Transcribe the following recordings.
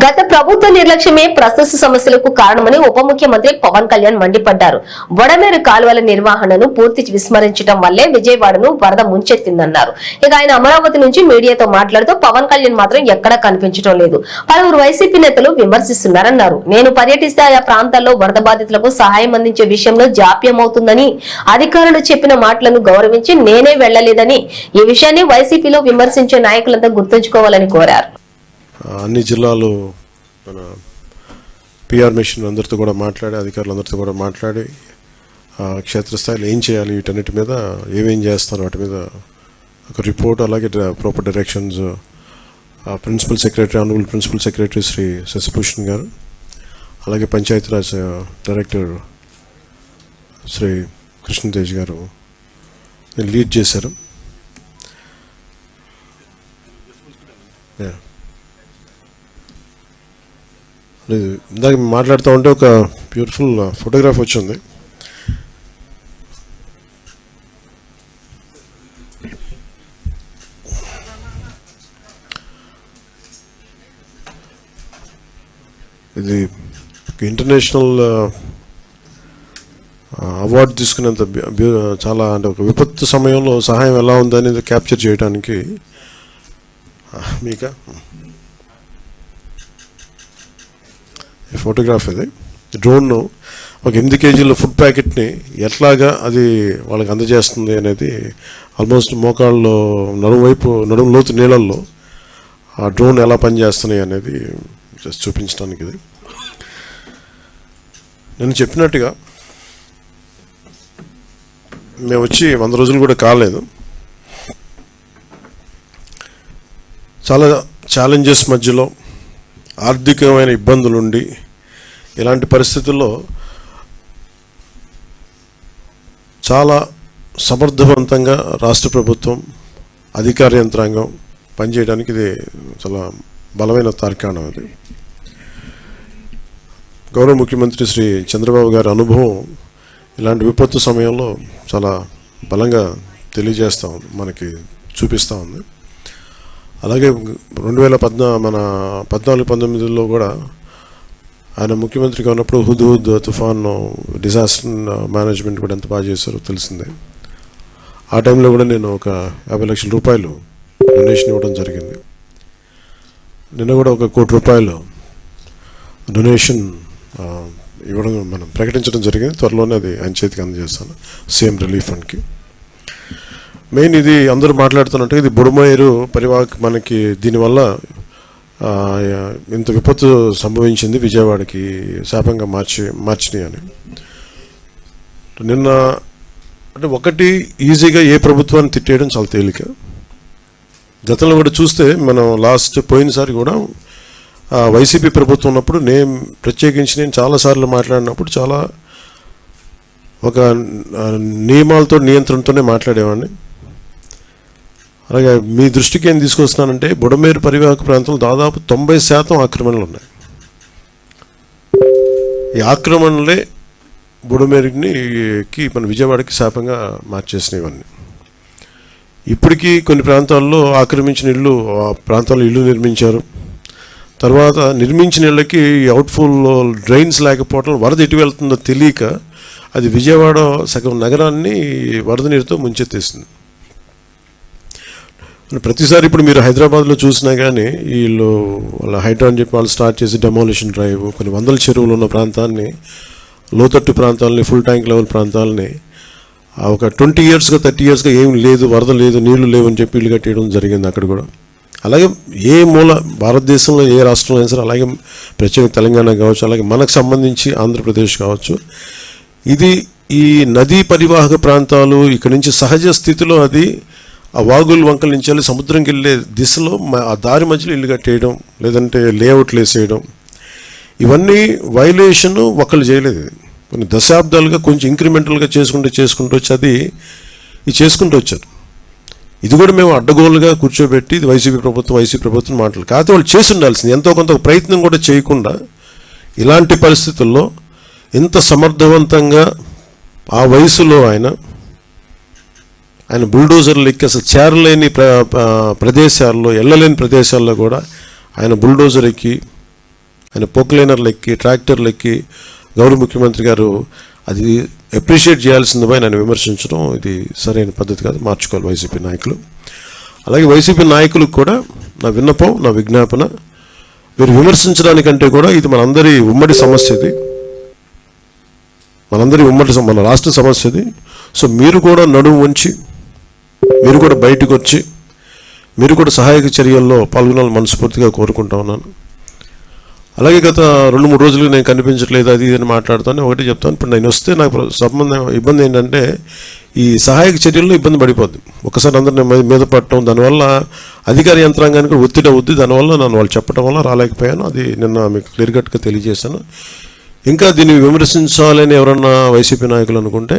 గత ప్రభుత్వ నిర్లక్ష్యమే ప్రస్తుత సమస్యలకు కారణమని ఉప ముఖ్యమంత్రి పవన్ కళ్యాణ్ మండిపడ్డారు. వడమేరు కాలువల నిర్వహణను పూర్తి విస్మరించడం వల్లే విజయవాడను వరద ముంచెత్తిందన్నారు. ఇక ఆయన అమరావతి నుంచి మీడియాతో మాట్లాడుతూ పవన్ కళ్యాణ్ మాత్రం ఎక్కడా కనిపించడం లేదు. పలువురు వైసీపీ నేతలు విమర్శిస్తున్నారన్నారు. నేను పర్యటిస్తే ఆయా ప్రాంతాల్లో వరద బాధితులకు సహాయం అందించే విషయంలో జాప్యం అవుతుందని అధికారులు చెప్పిన మాటలను గౌరవించి నేనే వెళ్ళలేదని ఈ విషయాన్ని వైసీపీలో విమర్శించే నాయకులంతా గుర్తుంచుకోవాలని కోరారు. అన్ని జిల్లాలు మన పిఆర్ మిషన్ అందరితో కూడా మాట్లాడి అధికారులందరితో కూడా మాట్లాడి ఆ, క్షేత్రస్థాయిలో ఏం చేయాలి వీటన్నిటి మీద ఏమేం చేస్తారు వాటి మీద ఒక రిపోర్ట్ అలాగే proper directions principal secretary honourable principal secretary Sri Sashibhushan garu అలాగే పంచాయతీరాజ్ డైరెక్టర్ శ్రీ కృష్ణతేజ్ గారు లీడ్ చేశారు Yeah. లేదు ఇందాక మాట్లాడుతూ ఉంటే ఒక బ్యూటిఫుల్ ఫోటోగ్రాఫ్ uh, వచ్చింది. ఇది ఇంటర్నేషనల్ అవార్డు uh, uh, తీసుకునేంత చాలా అంటే ఒక విపత్తు సమయంలో సహాయం ఎలా ఉందనేది క్యాప్చర్ చేయడానికి ఆ, మీకా ఈ ఫోటోగ్రాఫ్ ఇది. డ్రోన్ను ఒక ఎనిమిది కేజీల ఫుడ్ ప్యాకెట్ని ఎట్లాగా అది వాళ్ళకి అందజేస్తుంది అనేది ఆల్మోస్ట్ మోకాళ్ళలో నడుము వైపు నడుము లోతు నీళ్ళల్లో ఆ డ్రోన్ ఎలా పనిచేస్తున్నాయి అనేది జస్ట్ చూపించడానికి ఇది. నేను చెప్పినట్టుగా మేము వచ్చి వంద రోజులు కూడా కాలేదు. చాలా ఛాలెంజెస్ మధ్యలో ఆర్థికమైన ఇబ్బందులుండి ఇలాంటి పరిస్థితుల్లో చాలా సమర్థవంతంగా రాష్ట్ర ప్రభుత్వం అధికార యంత్రాంగం పనిచేయడానికి ఇది చాలా బలమైన తార్కాణం అది గౌరవ ముఖ్యమంత్రి శ్రీ చంద్రబాబు గారి అనుభవం ఇలాంటి విపత్తు సమయంలో చాలా బలంగా తెలియజేస్తూ ఉంది మనకి చూపిస్తూ ఉంది. అలాగే రెండు వేల పద్నా మన పద్నాలుగు పంతొమ్మిదిలో కూడా ఆయన ముఖ్యమంత్రిగా ఉన్నప్పుడు హుద్ హుద్ తుఫాన్ డిజాస్టర్ మేనేజ్మెంట్ కూడా ఎంత బాగా చేశారో తెలిసిందే. ఆ టైంలో కూడా నేను ఒక యాభై లక్షల రూపాయలు డొనేషన్ ఇవ్వడం జరిగింది. నిన్న కూడా ఒక కోటి రూపాయలు డొనేషన్ ఇవ్వడం మనం ప్రకటించడం జరిగింది. త్వరలోనే అది ఆయన చేతికి అందజేస్తాను. సీఎం రిలీఫ్ ఫండ్కి. మెయిన్ ఇది అందరూ మాట్లాడుతున్నట్టు ఇది బుడమేరు పరివాహక మనకి దీనివల్ల ఇంత విపత్తు సంభవించింది విజయవాడకి శాపంగా మార్చి మార్చినాయి అని. నిన్న అంటే ఒకటి ఈజీగా ఏ ప్రభుత్వాన్ని తిట్టేయడం చాలా తేలిక. గతంలో కూడా చూస్తే మనం లాస్ట్ పోయినసారి కూడా వైసీపీ ప్రభుత్వం ఉన్నప్పుడు నేను ప్రత్యేకించి నేను చాలాసార్లు మాట్లాడినప్పుడు చాలా ఒక నియమాలతో నియంత్రణతోనే మాట్లాడేవాడిని. అలాగే మీ దృష్టికి ఏం తీసుకొస్తున్నానంటే బుడమేరు పరివాహక ప్రాంతంలో దాదాపు తొంభై శాతం ఆక్రమణలు ఉన్నాయి. ఈ ఆక్రమణలే బుడమేరుకి మన విజయవాడకి శాపంగా మార్చేసినవన్నీ. ఇప్పటికీ కొన్ని ప్రాంతాల్లో ఆక్రమించిన ఇల్లు ఆ ప్రాంతాల్లో ఇల్లు నిర్మించారు. తర్వాత నిర్మించిన ఇళ్ళకి అవుట్ఫుల్ డ్రైన్స్ లేకపోవడం వరద ఎటు వెళ్తుందో తెలియక అది విజయవాడ సగం నగరాన్ని వరద నీరుతో ముంచెత్తేసింది. ప్రతిసారి ఇప్పుడు మీరు హైదరాబాద్లో చూసినా కానీ వీళ్ళు వాళ్ళ హైడ్రా అని చెప్పి వాళ్ళు స్టార్ట్ చేసి డెమాలిషన్ డ్రైవ్ కొన్ని వందల చెరువులు ఉన్న ప్రాంతాన్ని లోతట్టు ప్రాంతాలని ఫుల్ ట్యాంక్ లెవెల్ ప్రాంతాలని ఆ ఒక ట్వంటీ ఇయర్స్గా థర్టీ ఇయర్స్గా ఏం లేదు వరద లేదు నీళ్ళు లేవు అని చెప్పి ఇల్లు కట్టేయడం జరిగింది అక్కడ కూడా. అలాగే ఏ మూల భారతదేశంలో ఏ రాష్ట్రంలో అయినా సరే అలాగే ప్రత్యేక తెలంగాణ కావచ్చు అలాగే మనకు సంబంధించి ఆంధ్రప్రదేశ్ కావచ్చు. ఇది ఈ నదీ పరివాహక ప్రాంతాలు ఇక్కడ నుంచి సహజ స్థితిలో అది ఆ వాగులు వంకల నుంచి వెళ్ళి సముద్రంకి వెళ్ళే దిశలో ఆ దారి మధ్యలో ఇల్లు కట్టేయడం లేదంటే లేఅవుట్లు వేసేయడం. ఇవన్నీ వైలేషన్ ఒకళ్ళు చేయలేదు. కొన్ని దశాబ్దాలుగా కొంచెం ఇంక్రిమెంటల్గా చేసుకుంటూ చేసుకుంటూ వచ్చి అది ఇది చేసుకుంటూ వచ్చారు. ఇది కూడా మేము అడ్డగోలుగా కూర్చోబెట్టి ఇది వైసీపీ ప్రభుత్వం వైసీపీ ప్రభుత్వం మాటలు. కాకపోతే వాళ్ళు చేసి ఉండాల్సింది. ఎంతో కొంత ప్రయత్నం కూడా చేయకుండా ఇలాంటి పరిస్థితుల్లో ఇంత సమర్థవంతంగా ఆ వయసులో ఆయన ఆయన బుల్డోజర్లు ఎక్కి అసలు చేరలేని ప్ర ప్రదేశాల్లో వెళ్ళలేని ప్రదేశాల్లో కూడా ఆయన బుల్డోజర్ ఎక్కి ఆయన పోక్లైనర్లు ఎక్కి ట్రాక్టర్లు ఎక్కి గౌరవ ముఖ్యమంత్రి గారు అది అప్రిషియేట్ చేయాల్సింది నన్ను విమర్శించడం ఇది సరైన పద్ధతి కాదు. మార్చుకోవాలి వైసీపీ నాయకులు. అలాగే వైసీపీ నాయకులకు కూడా నా విన్నపం నా విజ్ఞాపన మీరు విమర్శించడానికంటే కూడా ఇది మనందరి ఉమ్మడి సమస్య ఇది. మనందరి ఉమ్మడి మన రాష్ట్ర సమస్య ఇది. సో మీరు కూడా నడుము ఉంచి మీరు కూడా బయటకు వచ్చి మీరు కూడా సహాయక చర్యల్లో పాల్గొనాలని మనస్ఫూర్తిగా కోరుకుంటా ఉన్నాను. అలాగే గత రెండు మూడు రోజులు నేను కనిపించట్లేదు అది ఇది అని మాట్లాడుతాను ఒకటి చెప్తాను. ఇప్పుడు నేను వస్తే నాకు సంబంధం ఇబ్బంది ఏంటంటే ఈ సహాయక చర్యల్లో ఇబ్బంది పడిపోద్ది. ఒకసారి అందరిని మీద పడటం దానివల్ల అధికార యంత్రాంగానికి కూడా ఒత్తిడి అవుద్ది. దానివల్ల నన్ను వాళ్ళు చెప్పడం వల్ల రాలేకపోయాను. అది నిన్న మీకు క్లియర్ కట్గా తెలియజేశాను. ఇంకా దీన్ని విమర్శించాలని ఎవరన్నా వైసీపీ నాయకులు అనుకుంటే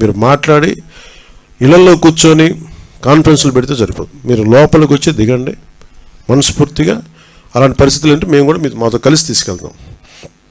మీరు మాట్లాడి ఇళ్ళలో కూర్చొని కాన్ఫరెన్స్లు పెడితే సరిపోతుంది మీరు లోపలికి వచ్చి దిగండి. మనస్ఫూర్తిగా అలాంటి పరిస్థితులు అంటే మేము కూడా మీతో మాతో కలిసి తీసుకెళ్తాం.